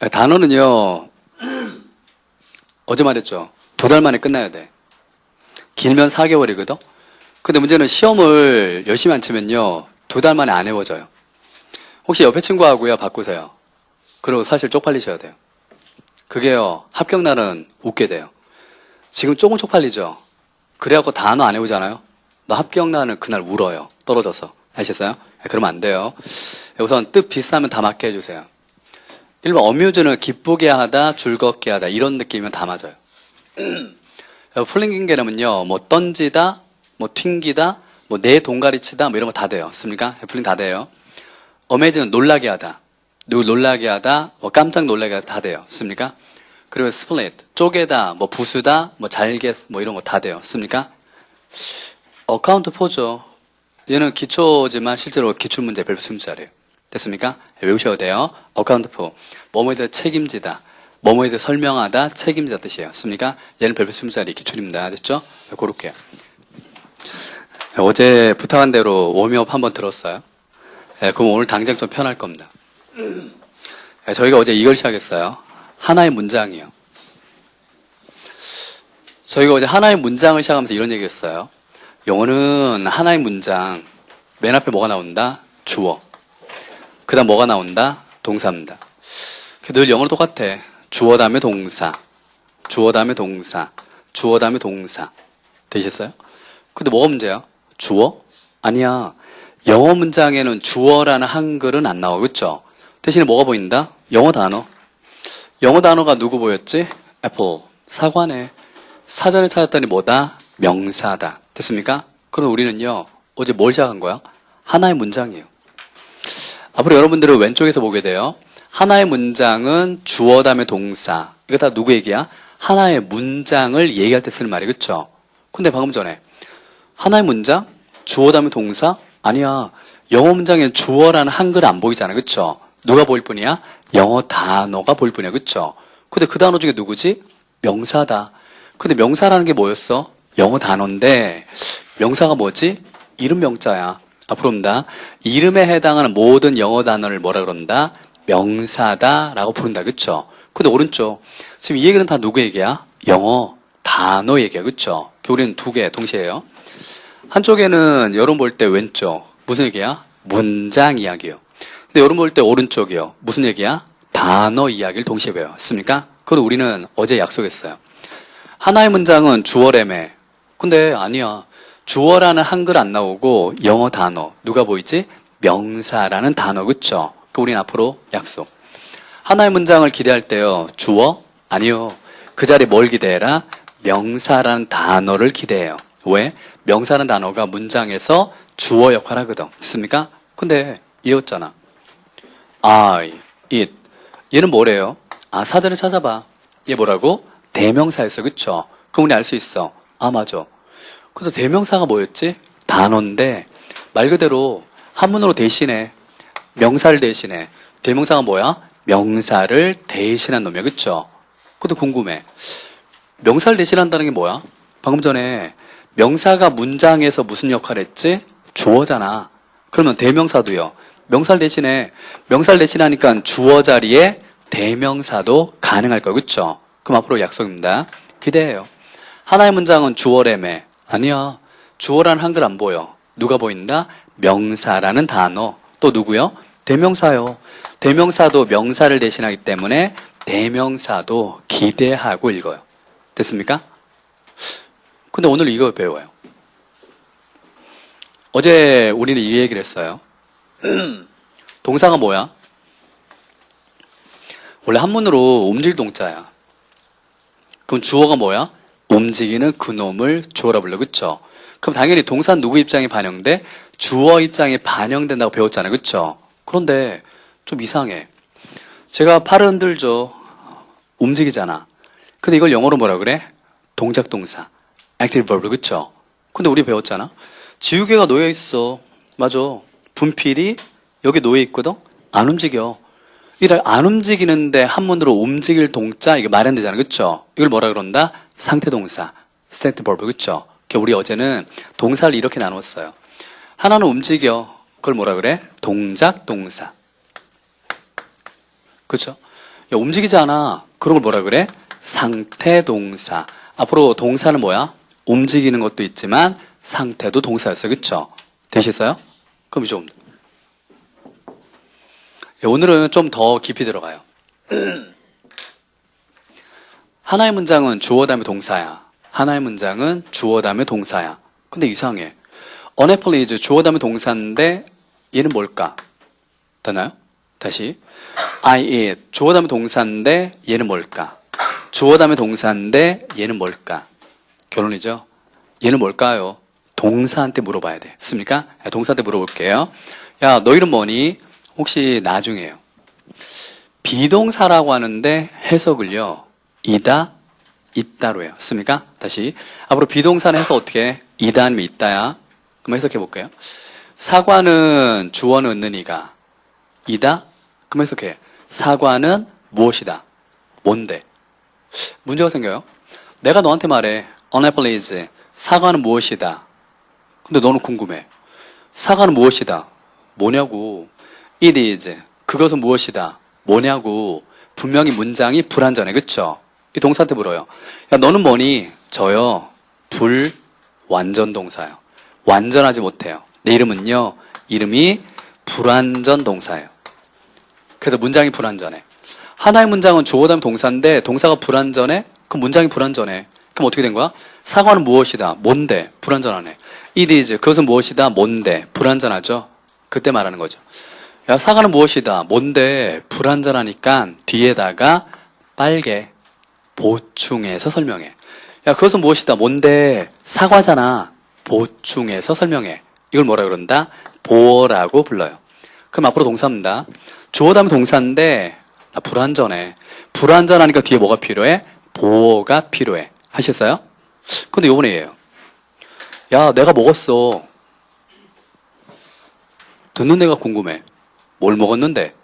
네, 단어는요, 어제 말했죠. 두 달 만에 끝나야 돼. 길면 4개월이거든? 근데 문제는 시험을 열심히 안 치면요, 두 달 만에 안 외워져요. 혹시 옆에 친구하고요, 바꾸세요. 그리고 사실 쪽팔리셔야 돼요. 그게요, 합격날은 웃게 돼요. 지금 조금 쪽팔리죠? 그래갖고 단어 안 외우잖아요? 너 합격날은 그날 울어요. 떨어져서. 아셨어요? 네, 그러면 안 돼요. 우선 뜻 비슷하면 다 맞게 해주세요. 1번 어뮤즈는 기쁘게 하다, 즐겁게 하다 이런 느낌이면 다 맞아요. 플링긴 게름은요, 뭐 던지다, 뭐 튕기다, 뭐 내 동가리 치다, 뭐 이런 거 다 돼요. 습니까? 플링 다 돼요. 어메이즈는 놀라게 하다, 누구 놀라게 하다, 뭐 깜짝 놀라게 하다 다 돼요. 습니까? 그리고 스플릿, 쪼개다, 뭐 부수다, 뭐 잘게, 뭐 이런 거 다 돼요. 습니까? 어카운트 포죠. 얘는 기초지만 실제로 기출문제 별표 스무자래요. 됐습니까? 네, 외우셔야 돼요. 어카운트 포. 뭐뭐에 대해 책임지다. 뭐뭐에 대해 설명하다, 책임지다 뜻이에요. 습니까? 얘는 별표 스무자리 기출입니다. 됐죠? 네, 그렇게. 네, 어제 부탁한 대로 워밍업 한번 들었어요. 네, 그럼 오늘 당장 좀 편할 겁니다. 네, 저희가 어제 이걸 시작했어요. 하나의 문장이요. 저희가 어제 하나의 문장을 시작하면서 이런 얘기 했어요. 영어는 하나의 문장, 맨 앞에 뭐가 나온다? 주어. 그 다음 뭐가 나온다? 동사입니다. 늘 영어로 똑같아. 주어 다음에 동사. 주어 다음에 동사. 주어 다음에 동사. 되셨어요? 근데 뭐가 문제야? 주어? 아니야. 영어 문장에는 주어라는 한글은 안. 그쵸? 대신에 뭐가 보인다? 영어 단어. 영어 단어가 누구 보였지? 애플. 사과네. 사전에 찾았더니 뭐다? 명사다. 됐습니까? 그럼 우리는요, 어제 뭘 시작한 거야? 하나의 문장이에요. 앞으로 여러분들은 왼쪽에서 보게 돼요. 하나의 문장은 주어 다음에 동사. 이거 다 누구 얘기야? 하나의 문장을 얘기할 때 쓰는 말이에요. 그쵸? 근데 방금 전에 하나의 문장? 주어 다음에 동사? 아니야. 영어 문장에는 주어라는 한글 안 보이잖아. 그쵸? 누가 보일 뿐이야? 영어 단어가 보일 뿐이야. 그쵸? 근데 그 단어 중에 누구지? 명사다. 근데 명사라는 게 뭐였어? 영어 단어인데 명사가 뭐지? 이름 명자야. 앞으로 옵니다. 이름에 해당하는 모든 영어 단어를 뭐라 그런다? 명사다라고 부른다. 그쵸? 근데 오른쪽. 지금 이 얘기는 다 누구 얘기야? 영어 단어 얘기야. 그쵸? 우리는 두 개 동시에요. 한쪽에는 여러분 볼때 왼쪽. 무슨 얘기야? 문장 이야기요. 근데 여러분 볼때 오른쪽이요. 무슨 얘기야? 단어 이야기를 동시에 배웠습니까? 그건 우리는 어제 약속했어요. 하나의 문장은 주어래매. 근데 아니야. 주어라는 한글 안 나오고 영어 단어 누가 보이지? 명사라는 단어 그쵸? 그 우린 앞으로 약속. 하나의 문장을 기대할 때요. 주어? 아니요. 그 자리에 뭘 기대해라? 명사라는 단어를 기대해요. 왜? 명사라는 단어가 문장에서 주어 역할을 하거든. 됐습니까? 근데 얘였잖아. I, it. 얘는 뭐래요? 아, 사전에 찾아봐. 얘 뭐라고? 대명사였어. 그쵸? 그럼 우리 알 수 있어. 아, 맞아. 근데 대명사가 뭐였지? 단어인데 말 그대로 한문으로 대신해. 명사를 대신해. 대명사가 뭐야? 명사를 대신한 놈이야. 그쵸? 근데 궁금해. 명사를 대신한다는 게 뭐야? 방금 전에 명사가 문장에서 무슨 역할을 했지? 주어잖아. 그러면 대명사도요. 명사를 대신해. 명사를 대신하니까 주어 자리에 대명사도 가능할 거야. 그쵸? 그럼 앞으로 약속입니다. 기대해요. 하나의 문장은 주어래매. 아니야. 주어라는 한글 안 보여. 누가 보인다? 명사라는 단어. 또 누구요? 대명사요. 대명사도 명사를 대신하기 때문에 대명사도 기대하고 읽어요. 됐습니까? 근데 오늘 이거 배워요. 어제 우리는 이 얘기를 했어요. 동사가 뭐야? 원래 한문으로 움직일 동자야. 그럼 주어가 뭐야? 움직이는 그놈을 주어라 불러. 그쵸? 그럼 당연히 동사는 누구 입장에 반영돼? 주어 입장에 반영된다고 배웠잖아요. 그쵸? 그런데 좀 이상해. 제가 팔을 흔들죠. 움직이잖아. 근데 이걸 영어로 뭐라 그래? 동작 동사. active verb. 그쵸? 근데 우리 배웠잖아. 지우개가 놓여 있어. 맞아. 분필이 여기 놓여 있거든? 안 움직여. 이를 안 움직이는데 한문으로 움직일 동자 이거 마련되잖아. 그쵸? 이걸 뭐라 그런다? 상태 동사. verb. 그쵸? 그러니까 우리 어제는 동사를 이렇게 나눴어요. 하나는 움직여. 그걸 뭐라 그래? 동작 동사. 그쵸? 야, 움직이잖아. 그런 걸 뭐라 그래? 상태 동사. 앞으로 동사는 뭐야? 움직이는 것도 있지만 상태도 동사였어. 그쵸? 되셨어요? 그럼 좀. 예, 오늘은 좀 더 깊이 들어가요. 하나의 문장은 주어 다음에 동사야. 하나의 문장은 주어 다음에 동사야. 근데 이상해. unhappily is 주어 다음에 동사인데 얘는 뭘까? 되나요? 다시. I eat. 주어 다음에 동사인데 얘는 뭘까? 주어 다음에 동사인데 얘는 뭘까? 결론이죠. 얘는 뭘까요? 동사한테 물어봐야 돼. 습니까? 네, 동사한테 물어볼게요. 야, 너 이름 뭐니? 혹시 나중에요. 비동사라고 하는데 해석을요. 이다, 있다로 해요. 습니까? 다시. 앞으로 비동사는 해서 어떻게 해? 이다 아니면 있다야. 그럼 해석해 볼게요. 사과는 주어는 은는이가 이다? 그럼 해석해. 사과는 무엇이다? 뭔데? 문제가 생겨요. 내가 너한테 말해. unapple is. 사과는 무엇이다? 근데 너는 궁금해. 사과는 무엇이다? 뭐냐고. It is. 그것은 무엇이다? 뭐냐고. 분명히 문장이 불완전해. 그쵸? 이 동사한테 물어요. 야, 너는 뭐니? 저요. 불완전 동사요. 완전하지 못해요. 내 이름은요. 이름이 불완전 동사예요. 그래서 문장이 불완전해. 하나의 문장은 주어 다음 동사인데 동사가 불완전해? 그럼 문장이 불완전해. 그럼 어떻게 된 거야? 사과는 무엇이다? 뭔데? 불완전하네. it is. 그것은 무엇이다? 뭔데? 불완전하죠? 그때 말하는 거죠. 야, 사과는 무엇이다? 뭔데? 불완전하니까 뒤에다가 빨개 보충해서 설명해. 야, 그것은 무엇이다? 뭔데? 사과잖아. 보충해서 설명해. 이걸 뭐라 그런다? 보어라고 불러요. 그럼 앞으로 동사입니다. 주어 다음에 동사인데 나 불완전해. 불완전하니까 뒤에 뭐가 필요해? 보어가 필요해. 하셨어요? 근데 요번에 얘예요. 야, 내가 먹었어. 듣는 애가 궁금해. 뭘 먹었는데?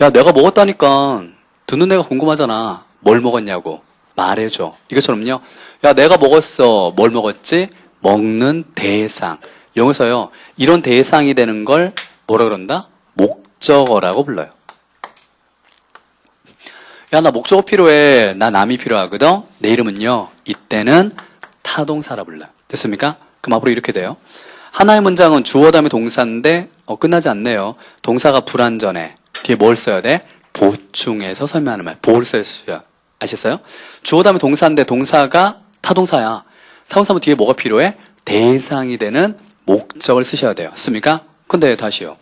야, 내가 먹었다니까. 듣는 애가 궁금하잖아. 뭘 먹었냐고. 말해줘. 이것처럼요. 야, 내가 먹었어. 뭘 먹었지? 먹는 대상. 여기서요. 이런 대상이 되는 걸 뭐라 그런다? 목적어라고 불러요. 야, 나 목적어 필요해. 나 남이 필요하거든. 내 이름은요. 이때는 타동사라 불러요. 됐습니까? 그럼 앞으로 이렇게 돼요. 하나의 문장은 주어 다음에 동사인데 어, 끝나지 않네요. 동사가 불완전해. 뒤에 뭘 써야 돼? 보충해서 설명하는 말. 보를 써야 아셨어요? 주어 다음에 동사인데 동사가 타동사야. 타동사면 뒤에 뭐가 필요해? 대상이 되는 목적을 쓰셔야 돼요. 습니까? 근데 다시요.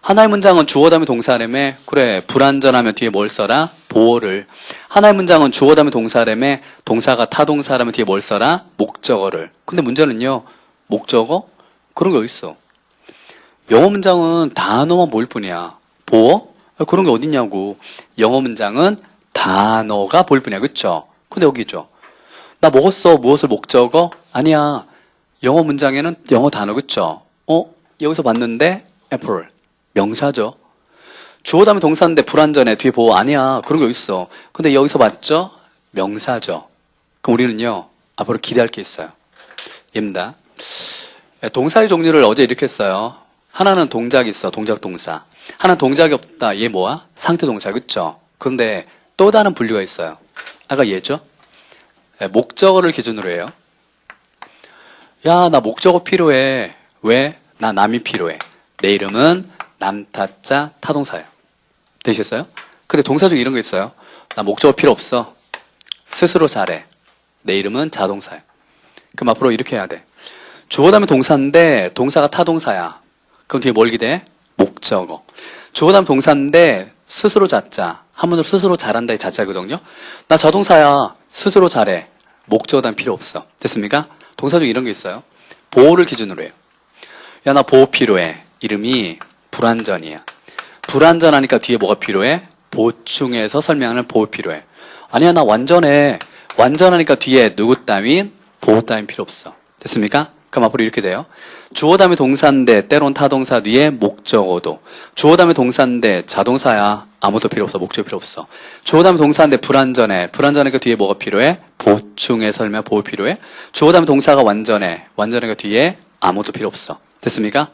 하나의 문장은 주어 다음에 동사라며 그래 불완전하면 뒤에 뭘 써라? 보어를 하나의 문장은 주어 다음에 동사라며 동사가 타동사라면 뒤에 뭘 써라? 목적어를 근데 문제는요 목적어? 그런 게 어딨어 영어 문장은 단어만 보일 뿐이야 보어? 아, 그런 게 어딨냐고 영어 문장은 단어가 보일 뿐이야 그쵸? 근데 여기 있죠 나 먹었어 무엇을 목적어? 아니야 영어 문장에는 영어 단어 그쵸? 어? 여기서 봤는데 애플 명사죠. 주어 다음에 동사인데 불완전해. 뒤에 보호 아니야. 그런 거 있어. 근데 여기서 봤죠? 명사죠. 그럼 우리는요. 앞으로 기대할 게 있어요. 얘입니다. 예, 동사의 종류를 어제 이렇게 했어요. 하나는 동작이 있어. 동작 동사. 하나는 동작이 없다. 얘 뭐야? 상태 동사. 그쵸? 근데 또 다른 분류가 있어요. 아까 얘죠? 예, 목적어를 기준으로 해요. 야, 나 목적어 필요해. 왜? 나 남이 필요해. 내 이름은 남타자 타동사예요. 되셨어요? 근데 동사 중에 이런 거 있어요. 나 목적어 필요 없어. 스스로 잘해. 내 이름은 자동사예요. 그럼 앞으로 이렇게 해야 돼. 주어 다음에 동사인데 동사가 타동사야. 그럼 뒤에 뭘 기대? 목적어. 주어 다음에 동사인데 스스로 자자. 한문으로 스스로 잘한다의 자자거든요. 나 자동사야. 스스로 잘해. 목적어 다음 필요 없어. 됐습니까? 동사 중에 이런 게 있어요. 보호를 기준으로 해요. 야, 나 보호 필요해. 이름이 불완전이야. 불완전하니까 뒤에 뭐가 필요해? 보충해서 설명하는 보호 필요해. 아니야, 나 완전해. 완전하니까 뒤에 누구 따윈, 보호 따윈 필요 없어. 됐습니까? 그럼 앞으로 이렇게 돼요. 주어 다음에 동사인데 때론 타동사 뒤에 목적어도. 주어 다음에 동사인데 자동사야. 아무도 필요 없어. 목적 필요 없어. 주어 다음에 동사인데 불완전해. 불완전하니까 뒤에 뭐가 필요해? 보충해 설명 보호 필요해. 주어 다음에 동사가 완전해. 완전하니까 뒤에 아무도 필요 없어. 됐습니까?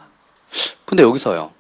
근데 여기서요.